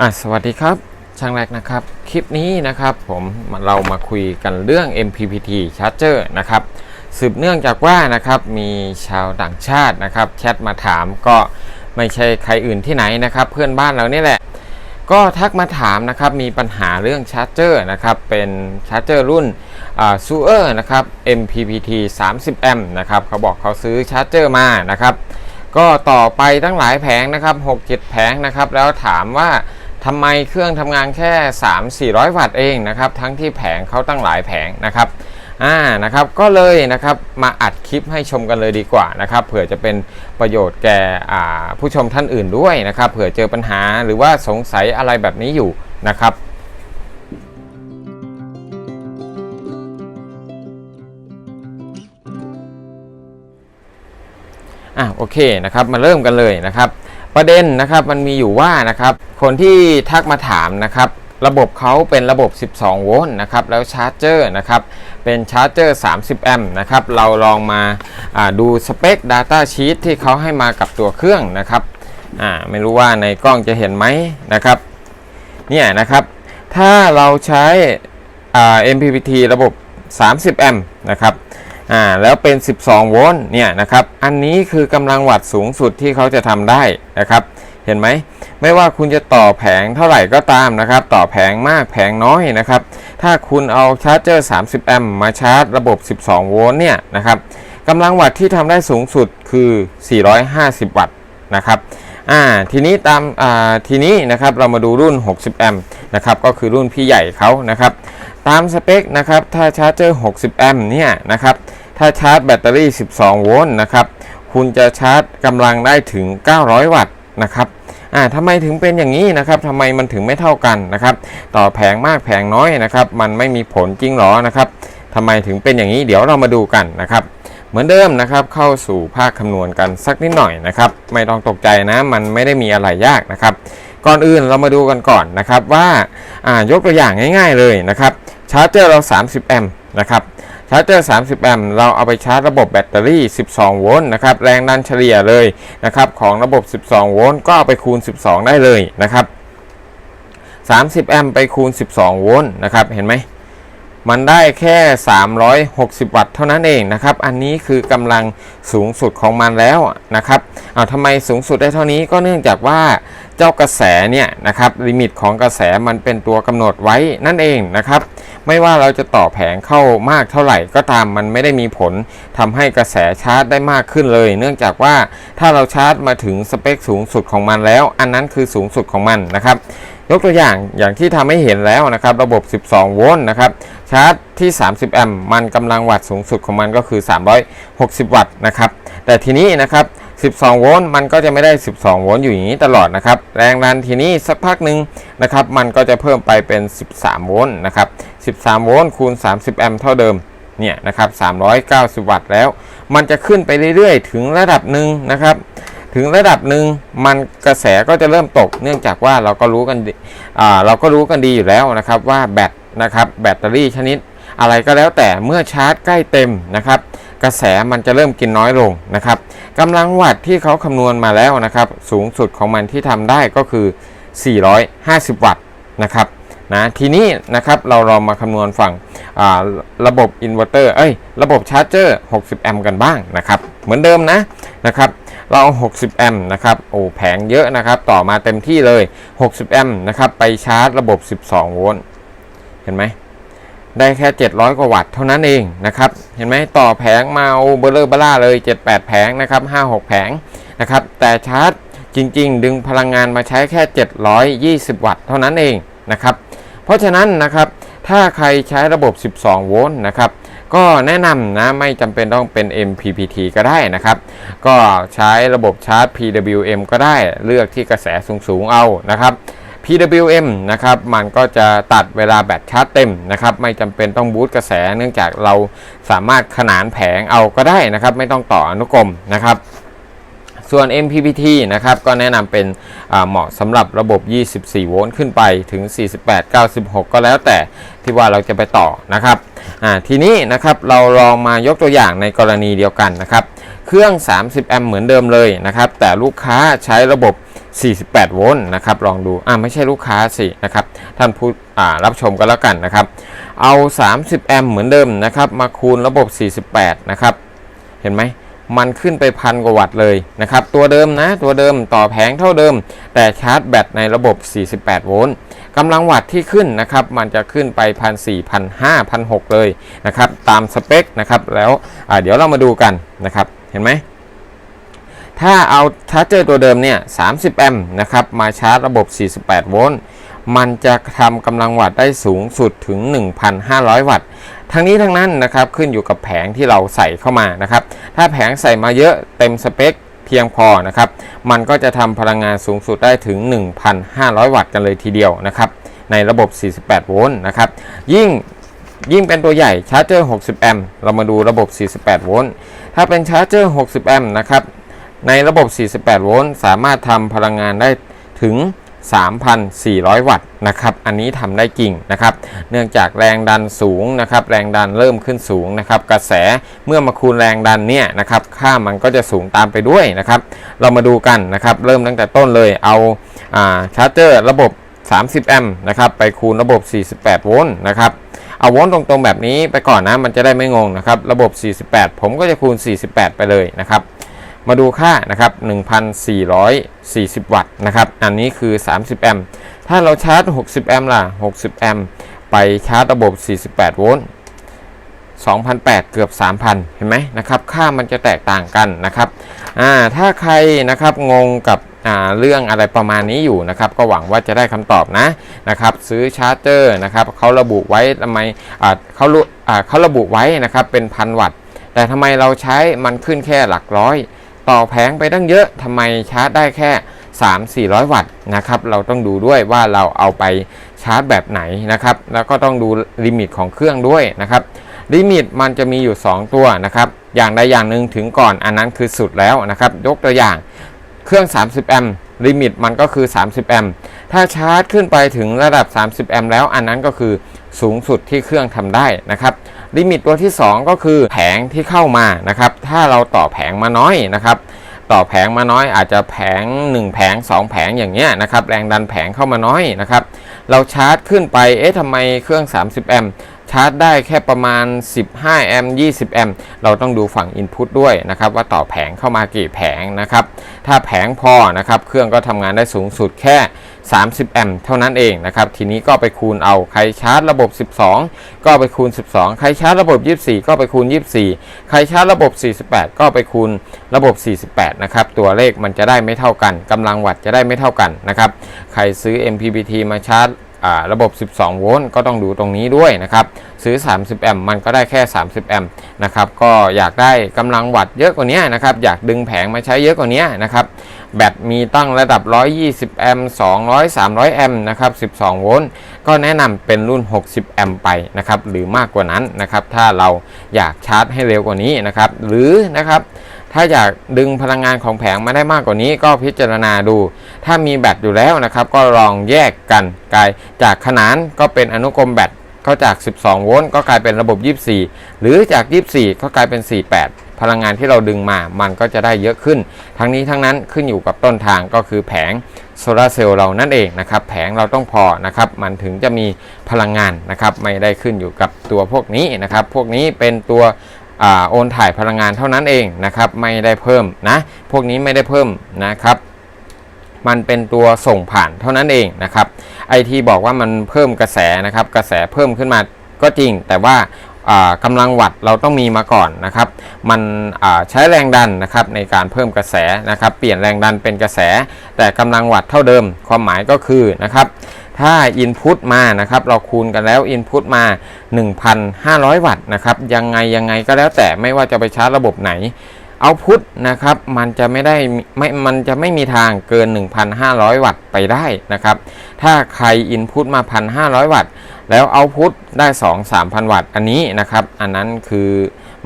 อะสวัสดีครับช่างแรกนะครับ คลิปนี้นะครับผมเรามาคุยกันเรื่อง MPPT Charger นะครับสืบเนื่องจากว่านะครับมีชาวต่างชาตินะครับแชทมาถามก็ไม่ใช่ใครอื่นที่ไหนนะครับ เพื่อนบ้านเรานี่แหละ ก็ทักมาถามนะครับมีปัญหาเรื่องชาร์จเจอร์นะครับเป็นชาร์จเจอร์รุ่นซูเออร์นะครับ MPPT 30 แอมป์นะครับเขาบอกเขาซื้อชาร์จเจอร์มานะครับก็ต่อไปตั้งหลายแผงนะครับ 6-7 แผงนะครับ แล้วถามว่า ทำไมเครื่องทำงานแค่ 3-400 วัตต์เองนะครับ ทั้งที่แผงเขาตั้งหลายแผงนะครับอ่านะครับก็เลยนะครับมาอัดคลิปให้ชมกันเลยดีกว่านะครับเผื่อจะเป็นประโยชน์แก่ผู้ชมท่านอื่นด้วยนะครับเผื่อเจอปัญหาหรือว่าสงสัยอะไรแบบนี้อยู่นะครับอะโอเคนะครับมาเริ่มกันเลยนะครับ ประเด็นนะครับมันมีอยู่ว่านะครับคนที่ทักมาถามนะครับระบบเขาเป็นระบบ 12 โวลต์นะครับแล้วชาร์จเจอร์นะครับเป็นชาร์จเจอร์ 30 แอมป์นะครับเราลองมาาดูสเปค Data Sheet ที่เขาให้มากับตัวเครื่องนะครับไม่รู้ว่าในกล้องจะเห็นไหมนะครับเนี่ยนะครับถ้าเราใช้ MPPT ระบบ 30 แอมป์นะครับ อ่าแล้วเป็น 12 โวลต์เนี่ยนะครับอันนี้คือกำลังวัตต์สูงสุดที่เขาจะทำได้นะครับ เห็นไหมไม่ว่าคุณจะต่อแผงเท่าไหร่ก็ตามนะครับ ต่อแผงมากแผงน้อยนะครับ ถ้าคุณเอาชาร์จเจอร์ 30 แอมป์มาชาร์จระบบ 12 โวลต์เนี่ยนะครับกำลังวัตต์ที่ทำได้สูงสุดคือ 450 วัตต์นะครับอ่าทีนี้ตามอ่าทีนี้นะครับเรามาดูรุ่น 60 แอมป์นะครับก็คือรุ่นพี่ใหญ่เขานะครับตามสเปคนะครับถ้าชาร์จเจอร์ 60 แอมป์เนี่ยนะครับ ถ้าชาร์จแบตเตอรี่ 12 โวลต์นะครับ คุณจะชาร์จกำลังได้ถึง 900 วัตต์นะครับอ่าทำไมถึงเป็นอย่างนี้นะครับทำไมมันถึงไม่เท่ากันนะครับ ต่อแผงมากแผงน้อยนะครับ มันไม่มีผลจริงหรอนะครับทำไมถึงเป็นอย่างนี้เดี๋ยวเรามาดูกันนะครับ เหมือนเดิมนะครับ เข้าสู่ภาคคำนวณกันสักนิดหน่อยนะครับ ไม่ต้องตกใจนะ มันไม่ได้มีอะไรยากนะครับ ก่อนอื่นเรามาดูกันก่อนนะครับว่า อ่ายกตัวอย่างง่าย ๆเลยนะครับ ชาร์จเจอร์เรา 30 แอมป์นะครับชาร์จเจอร์ 30 แอมป์เราเอาไปชาร์จระบบแบตเตอรี่ 12 โวลต์นะครับแรงดันเฉลี่ยเลยนะครับของระบบ 12 โวลต์ก็เอาไปคูณ 12 ได้เลยนะครับ 30 แอมป์ไปคูณ 12 โวลต์นะครับเห็นไหมมันได้แค่ 360 วัตต์เท่านั้นเองนะครับ อันนี้คือกำลังสูงสุดของมันแล้วนะครับเอาทำไมสูงสุดได้เท่านี้ก็เนื่องจากว่าเจ้ากระแสเนี่ยนะครับลิมิตของกระแสมันเป็นตัวกำหนดไว้นั่นเองนะครับ ไม่ว่าเราจะต่อแผงเข้ามากเท่าไหร่ก็ตามมันไม่ได้มีผลทำให้กระแสชาร์จได้มากขึ้นเลย เนื่องจากว่าถ้าเราชาร์จมาถึงสเปคสูงสุดของมันแล้ว อันนั้นคือสูงสุดของมันนะครับยกตัวอย่างอย่างที่ทำให้เห็นแล้วนะครับ ระบบ 12 โวลต์นะครับ ชาร์จที่ 30 แอมป์มันกำลังวัตต์สูงสุดของมันก็คือ 360 วัตต์นะครับ แต่ทีนี้นะครับ 12 โวลต์มันก็จะไม่ได้ 12 โวลต์อยู่อย่างนี้ตลอดนะครับ แรงดันทีนี้สักพักหนึ่งนะครับ มันก็จะเพิ่มไปเป็น 13 โวลต์นะครับ 13 โวลต์คูณ 30 แอมป์เท่าเดิมเนี่ยนะครับ 390 วัตต์แล้ว มันจะขึ้นไปเรื่อยๆ ถึงระดับหนึ่งนะครับ ถึงระดับหนึ่งมันกระแสก็จะเริ่มตก เนื่องจากว่าเราก็รู้กันอ่าเราก็รู้กันดีอยู่แล้วนะครับว่าแบตนะครับแบตเตอรี่ชนิด อะไรก็แล้วแต่เมื่อชาร์จใกล้เต็มนะครับ กระแสมันจะเริ่มกินน้อยลงนะครับกำลังวัตต์ที่เขาคำนวณมาแล้วนะครับ สูงสุดของมันที่ทำได้ก็คือ 450 วัตต์นะครับ นะทีนี้นะครับเราลองมาคำนวณฝั่งระบบอินเวอร์เตอร์เอ้ยระบบชาร์จเจอร์ 60 แอมป์กันบ้างนะครับ เหมือนเดิมนะนะครับเราเอา 60 แอมป์นะครับโอ้แผงเยอะนะครับ ต่อมาเต็มที่เลย 60 แอมป์นะครับไปชาร์จระบบ 12 โวลต์เห็นไหมได้แค่ 700 กว่าวัตต์เท่านั้นเองนะครับ เห็นไหมต่อแผงมาเอาเบลเลอร์เบล่าเลย 7-8 แผงนะครับ 5-6 แผงนะครับ แต่ชาร์จจริง ๆ ดึงพลังงานมาใช้แค่ 720 วัตต์เท่านั้นเองนะครับ เพราะฉะนั้นนะครับถ้าใครใช้ระบบ 12 โวลต์นะครับก็แนะนำนะไม่จำเป็นต้องเป็น MPPT ก็ได้นะครับ ก็ใช้ระบบชาร์จ PWM ก็ได้เลือกที่กระแสสูงๆเอานะครับ PWM นะครับมันก็จะตัดเวลาแบตชาร์จเต็มนะครับ ไม่จำเป็นต้องบูตกระแสเนื่องจากเราสามารถขนานแผงเอาก็ได้นะครับ ไม่ต้องต่ออนุกรมนะครับ ส่วน MPPT นะครับก็แนะนำเป็นเหมาะสำหรับระบบ 24 โวลต์ขึ้นไปถึง 48 96 ก็แล้วแต่ที่ว่าเราจะไปต่อนะครับทีนี้นะครับเราลองมายกตัวอย่างในกรณีเดียวกันนะครับ เครื่อง 30 แอมป์เหมือนเดิมเลยนะครับ แต่ลูกค้าใช้ระบบ 48 โวลต์นะครับ ลองดูอ่าไม่ใช่ลูกค้าสินะครับ ท่านผู้รับชมกันแล้วกันนะครับ เอา 30 แอมป์เหมือนเดิมนะครับ มาคูณระบบ 48 นะครับ เห็นไหม มันขึ้นไปพันกว่าวัตต์เลยนะครับ ตัวเดิมนะตัวเดิมต่อแผงเท่าเดิม แต่ชาร์จแบตในระบบ 48 โวลต์กำลังวัตต์ที่ขึ้นนะครับ มันจะขึ้นไป1 4 0 0 1 5 1 6เลยนะครับ ตามสเปคนะครับ แล้วเดี๋ยวเรามาดูกันนะครับ เห็นไหมถ้าเอาชาร์จเจอร์ตัวเดิมเนี่ย30 แอมป์นะครับ มาชาร์จระบบ 48 โวลต์มันจะทำกำลังวัตต์ได้สูงสุดถึง 1,500 วัตต์ ทั้งนี้ทั้งนั้นนะครับขึ้นอยู่กับแผงที่เราใส่เข้ามานะครับ ถ้าแผงใส่มาเยอะเต็มสเปคเพียงพอนะครับ มันก็จะทำพลังงานสูงสุดได้ถึง 1,500 วัตต์กันเลยทีเดียวนะครับ ในระบบ 48 โวลต์นะครับ ยิ่งยิ่งเป็นตัวใหญ่ชาร์จเจอร์ 60 แอมป์เรามาดูระบบ 48 โวลต์ ถ้าเป็นชาร์จเจอร์ 60 แอมป์นะครับ ในระบบ 48 โวลต์ สามารถทำพลังงานได้ถึง 3,400 วัตต์นะครับ อันนี้ทำได้จริงนะครับ เนื่องจากแรงดันสูงนะครับ แรงดันเริ่มขึ้นสูงนะครับ กระแสเมื่อมาคูณแรงดันเนี่ยนะครับ ค่ามันก็จะสูงตามไปด้วยนะครับ เรามาดูกันนะครับ เริ่มตั้งแต่ต้นเลย เอาอาชาร์จเจอร์ระบบ 30 แอมป์นะครับ ไปคูณระบบ 48 โวลต์นะครับ เอาโวลต์ตรงๆแบบนี้ไปก่อนนะ มันจะได้ไม่งงนะครับ ระบบ 48 ผมก็จะคูณ 48 ไปเลยนะครับ มาดูค่านะครับ 1,440 วัตต์นะครับ อันนี้คือ 30 แอมป์ ถ้าเราชาร์จ 60 แอมป์ล่ะ 60 แอมป์ ไปชาร์จระบบ 48 โวลต์2,008เกือบ 3,000 เห็นไหมนะครับ ค่ามันจะแตกต่างกันนะครับอ่าถ้าใครนะครับงงกับอ่าเรื่องอะไรประมาณนี้อยู่นะครับ ก็หวังว่าจะได้คำตอบนะนะครับ ซื้อชาร์จเจอร์นะครับเขาระบุไว้ทำไมอ่าเขารู้อ่าเขาระบุไว้นะครับเป็นพันวัตต์แต่ทำไมเราใช้มันขึ้นแค่หลักร้อย ต่อแผงไปตั้งเยอะทำไมชาร์จได้แค่ 3 400 วัตต์นะครับ เราต้องดูด้วยว่าเราเอาไปชาร์จแบบไหนนะครับ แล้วก็ต้องดูลิมิตของเครื่องด้วยนะครับ ลิมิตมันจะมีอยู่ 2 ตัวนะครับ อย่างใดอย่างหนึ่งถึงก่อนอันนั้นคือสุดแล้วนะครับ ยกตัวอย่างเครื่อง 30 แอมป์ลิมิตมันก็คือ 30 แอมป์ถ้าชาร์จขึ้นไปถึงระดับ 30 แอมป์แล้วอันนั้นก็คือสูงสุดที่เครื่องทำได้นะครับ ลิมิตตัวที่ 2 ก็คือแผงที่เข้ามานะครับ ถ้าเราต่อแผงมาน้อยนะครับต่อแผงมาน้อยอาจจะแผง 1 แผง 2 แผงอย่างเงี้ยนะครับแรงดันแผงเข้ามาน้อยนะครับเราชาร์จขึ้นไปเอ๊ะทำไมเครื่อง 30 แอมป์ชาร์จได้แค่ประมาณ 15 แอมป์ 20 แอมป์เราต้องดูฝั่ง Input ด้วยนะครับว่าต่อแผงเข้ามากี่แผงนะครับถ้าแผงพอนะครับเครื่องก็ทำงานได้สูงสุดแค่ 30 แอมป์เท่านั้นเองนะครับ ทีนี้ก็ไปคูณเอา ใครชาร์จระบบ 12 ก็ไปคูณ 12 ใครชาร์จระบบ 24 ก็ไปคูณ 24 ใครชาร์จระบบ 48 ก็ไปคูณระบบ 48 นะครับ ตัวเลขมันจะได้ไม่เท่ากันกำลังวัตต์จะได้ไม่เท่ากันนะครับ ใครซื้อ MPPT มาชาร์จระบบ 12 โวลต์ก็ต้องดูตรงนี้ด้วยนะครับ ซื้อ 30 แอมป์มันก็ได้แค่ 30 แอมป์นะครับ ก็อยากได้กำลังวัตต์เยอะกว่านี้นะครับ อยากดึงแผงมาใช้เยอะกว่านี้นะครับ แบตมีตั้งระดับ 120 แอมป์ 200 300 แอมป์นะครับ 12 โวลต์ ก็แนะนำเป็นรุ่น 60 แอมป์ไปนะครับ หรือมากกว่านั้นนะครับ ถ้าเราอยากชาร์จให้เร็วกว่านี้นะครับ หรือนะครับ ถ้าอยากดึงพลังงานของแผงมาได้มากกว่านี้ ก็พิจารณาดู ถ้ามีแบตอยู่แล้วนะครับ ก็ลองแยกกันกลายจากขนานก็เป็นอนุกรมแบตก็จาก 12 โวลต์ ก็กลายเป็นระบบ 24 หรือจาก 24 ก็กลายเป็น 48 พลังงานที่เราดึงมา มันก็จะได้เยอะขึ้น ทั้งนี้ทั้งนั้นขึ้นอยู่กับต้นทางก็คือแผงโซลาร์เซลล์เรานั่นเองนะครับ แผงเราต้องพอนะครับ มันถึงจะมีพลังงานนะครับ ไม่ได้ขึ้นอยู่กับตัวพวกนี้นะครับ พวกนี้เป็นตัวอโอนถ่ายพลังงานเท่านั้นเองนะครับ ไม่ได้เพิ่มนะ พวกนี้ไม่ได้เพิ่มนะครับมันเป็นตัวส่งผ่านเท่านั้นเองนะครับไอที่บอกว่ามันเพิ่มกระแสนะครับ กระแสเพิ่มขึ้นมาก็จริง แต่ว่า กำกำลังวัตต์เราต้องมีมาก่อนนะครับ มันใช้แรงดันนะครับในการเพิ่มกระแสนะครับ เปลี่ยนแรงดันเป็นกระแส แต่กำลังวัตต์เท่าเดิม ความหมายก็คือนะครับถ้า Input มานะครับ เราคูณกันแล้ว Input มา 1,500 วัตต์นะครับ ยังไงยังไงก็แล้วแต่ไม่ว่าจะไปชาร์จระบบไหน เอาพุทนะครับมันจะไม่ได้ไม่มันจะไม่มีทางเกิน 1,500 วัตต์ไปได้นะครับ ถ้าใคร Input มา 1,500 วัตต์ แล้วเอาพุทได้ 2-3,000 วัตต์อันนี้นะครับ อันนั้นคือ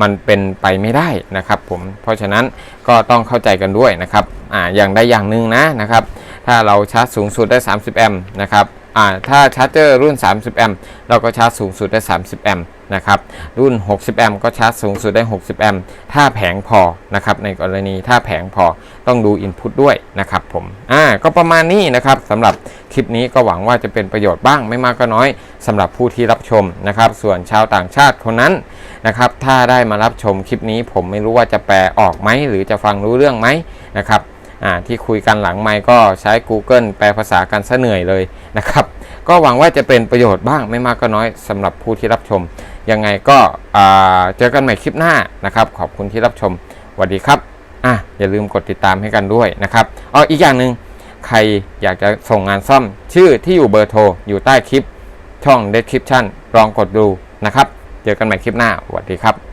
มันเป็นไปไม่ได้นะครับผมเพราะฉะนั้นก็ต้องเข้าใจกันด้วยนะครับอ่าอย่างใดอย่างหนึ่งนะนะครับ ถ้าเราชาร์จสูงสุดได้ 30 แอมป์นะครับอ่าถ้าชาร์จเจอร์รุ่น 30 แอมป์เราก็ชาร์จสูงสุดได้ 30 แอมป์ นะครับ รุ่น 60 แอมป์ก็ชาร์จสูงสุดได้ 60 แอมป์ถ้าแผงพอนะครับ ในกรณีถ้าแผงพอต้องดูอินพุตด้วยนะครับผม อ่า ก็ประมาณนี้นะครับสำหรับคลิปนี้ก็หวังว่าจะเป็นประโยชน์บ้างไม่มากก็น้อยสำหรับผู้ที่รับชมนะครับ ส่วนชาวต่างชาติคนนั้นนะครับ ถ้าได้มารับชมคลิปนี้ ผมไม่รู้ว่าจะแปลออกไหมหรือจะฟังรู้เรื่องไหมนะครับอ่าที่คุยกันหลังไมค์ก็ใช้ Google แปลภาษากันซะเหนื่อยเลยนะครับ ก็หวังว่าจะเป็นประโยชน์บ้างไม่มากก็น้อยสำหรับผู้ที่รับชม ยังไงก็เจอกันใหม่คลิปหน้านะครับ ขอบคุณที่รับชมสวัสดีครับอะอย่าลืมกดติดตามให้กันด้วยนะครับอ๋ออีกอย่างหนึ่งใครอยากจะส่งงานซ่อม ชื่อที่อยู่เบอร์โทรอยู่ใต้คลิปช่อง description ลองกดดูนะครับ เจอกันใหม่คลิปหน้าสวัสดีครับ